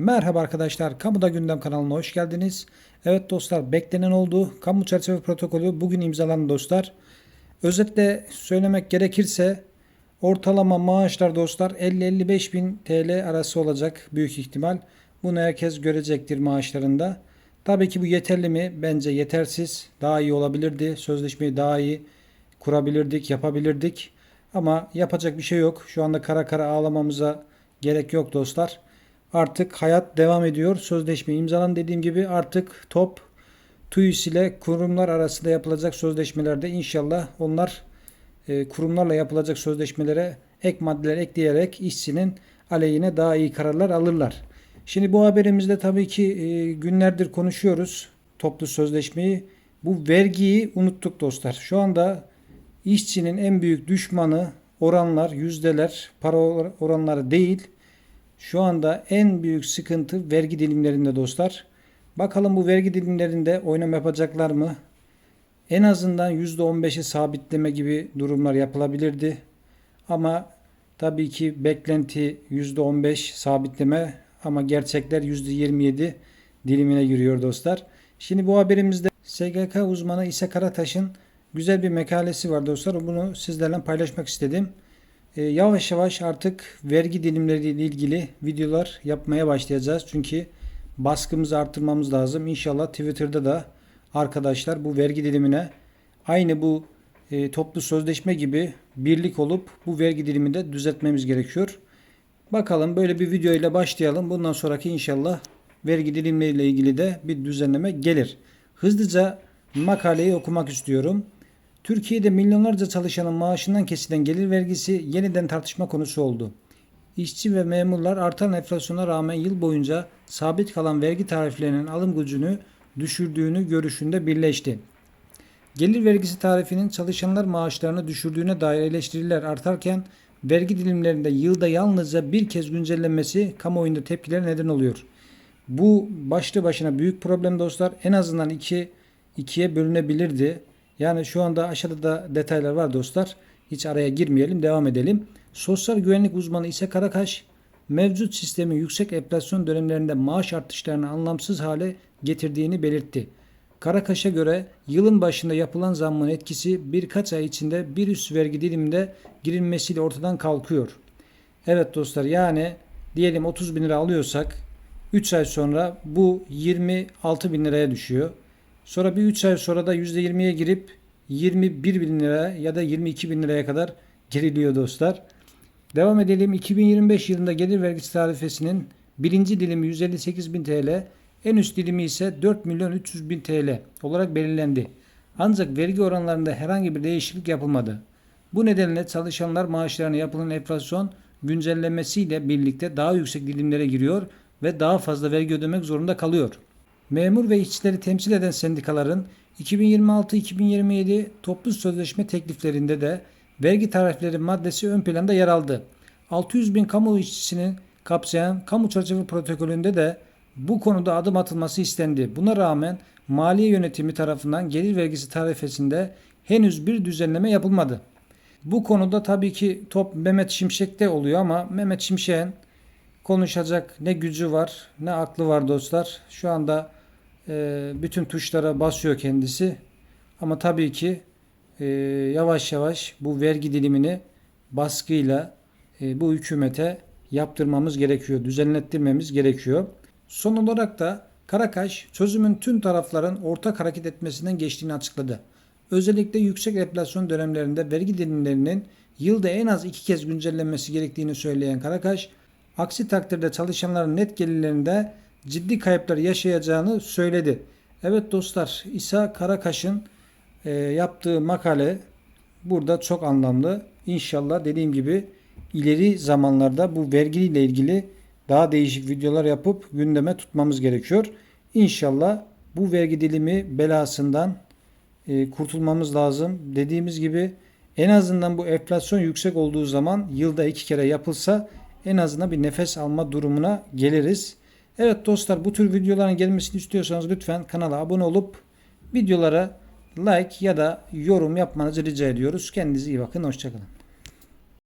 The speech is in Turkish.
Merhaba arkadaşlar, Kamuda Gündem kanalına hoş geldiniz. Evet dostlar, beklenen oldu. Kamu çerçeve protokolü bugün imzalandı dostlar. Özetle söylemek gerekirse ortalama maaşlar dostlar 50-55 bin TL arası olacak büyük ihtimal. Bunu herkes görecektir maaşlarında. Tabii ki bu yeterli mi? Bence yetersiz. Daha iyi olabilirdi. Sözleşmeyi daha iyi kurabilirdik, yapabilirdik. Ama yapacak bir şey yok. Şu anda kara kara ağlamamıza gerek yok dostlar. Artık hayat devam ediyor. Sözleşme imzalan dediğim gibi artık top TÜİS ile kurumlar arasında yapılacak sözleşmelerde inşallah onlar e, kurumlarla yapılacak sözleşmelere ek maddeler ekleyerek işçinin aleyhine daha iyi kararlar alırlar. Şimdi bu haberimizde tabii ki e, günlerdir konuşuyoruz toplu sözleşmeyi. Bu vergiyi unuttuk dostlar. Şu anda işçinin en büyük düşmanı oranlar, yüzdeler, para oranları değil. Şu anda en büyük sıkıntı vergi dilimlerinde dostlar. Bakalım bu vergi dilimlerinde oynama yapacaklar mı? En azından %15'i sabitleme gibi durumlar yapılabilirdi. Ama tabii ki beklenti %15 sabitleme ama gerçekler %27 dilimine giriyor dostlar. Şimdi bu haberimizde SGK uzmanı İsa Karataş'ın güzel bir mekalesi var dostlar. Bunu sizlerle paylaşmak istedim. Ee, yavaş yavaş artık vergi dilimleriyle ilgili videolar yapmaya başlayacağız. Çünkü baskımızı arttırmamız lazım. İnşallah Twitter'da da arkadaşlar bu vergi dilimine aynı bu e, toplu sözleşme gibi birlik olup bu vergi dilimini de düzeltmemiz gerekiyor. Bakalım böyle bir video ile başlayalım. Bundan sonraki inşallah vergi dilimleriyle ilgili de bir düzenleme gelir. Hızlıca makaleyi okumak istiyorum. Türkiye'de milyonlarca çalışanın maaşından kesilen gelir vergisi yeniden tartışma konusu oldu. İşçi ve memurlar artan enflasyona rağmen yıl boyunca sabit kalan vergi tariflerinin alım gücünü düşürdüğünü görüşünde birleşti. Gelir vergisi tarifinin çalışanlar maaşlarını düşürdüğüne dair eleştiriler artarken vergi dilimlerinde yılda yalnızca bir kez güncellenmesi kamuoyunda tepkiler neden oluyor. Bu başlı başına büyük problem dostlar. En azından iki, ikiye bölünebilirdi. Yani şu anda aşağıda da detaylar var dostlar. Hiç araya girmeyelim, devam edelim. Sosyal güvenlik uzmanı ise Karakaş, mevcut sistemin yüksek enflasyon dönemlerinde maaş artışlarını anlamsız hale getirdiğini belirtti. Karakaş'a göre yılın başında yapılan zammın etkisi birkaç ay içinde bir üst vergi diliminde girilmesiyle ortadan kalkıyor. Evet dostlar yani diyelim 30 bin lira alıyorsak 3 ay sonra bu 26 bin liraya düşüyor. Sonra bir 3 ay sonra da %20'ye girip 21 bin lira ya da 22 bin liraya kadar geriliyor dostlar. Devam edelim. 2025 yılında gelir vergisi tarifesinin birinci dilimi 158 bin TL, en üst dilimi ise 4 milyon 300 bin TL olarak belirlendi. Ancak vergi oranlarında herhangi bir değişiklik yapılmadı. Bu nedenle çalışanlar maaşlarına yapılan enflasyon güncellemesiyle birlikte daha yüksek dilimlere giriyor ve daha fazla vergi ödemek zorunda kalıyor. Memur ve işçileri temsil eden sendikaların 2026-2027 toplu sözleşme tekliflerinde de vergi tarifleri maddesi ön planda yer aldı. 600 bin kamu işçisini kapsayan kamu çerçeve protokolünde de bu konuda adım atılması istendi. Buna rağmen maliye yönetimi tarafından gelir vergisi tarifesinde henüz bir düzenleme yapılmadı. Bu konuda tabii ki top Mehmet Şimşek'te oluyor ama Mehmet Şimşek'in konuşacak ne gücü var ne aklı var dostlar. Şu anda bütün tuşlara basıyor kendisi. Ama tabii ki e, yavaş yavaş bu vergi dilimini baskıyla e, bu hükümete yaptırmamız gerekiyor, düzenlettirmemiz gerekiyor. Son olarak da Karakaş çözümün tüm tarafların ortak hareket etmesinden geçtiğini açıkladı. Özellikle yüksek enflasyon dönemlerinde vergi dilimlerinin yılda en az iki kez güncellenmesi gerektiğini söyleyen Karakaş, aksi takdirde çalışanların net gelirlerinde ciddi kayıplar yaşayacağını söyledi. Evet dostlar İsa Karakaş'ın e, yaptığı makale burada çok anlamlı. İnşallah dediğim gibi ileri zamanlarda bu vergiyle ilgili daha değişik videolar yapıp gündeme tutmamız gerekiyor. İnşallah bu vergi dilimi belasından e, kurtulmamız lazım. Dediğimiz gibi en azından bu enflasyon yüksek olduğu zaman yılda iki kere yapılsa en azından bir nefes alma durumuna geliriz. Evet dostlar bu tür videoların gelmesini istiyorsanız lütfen kanala abone olup videolara like ya da yorum yapmanızı rica ediyoruz. Kendinize iyi bakın. Hoşçakalın.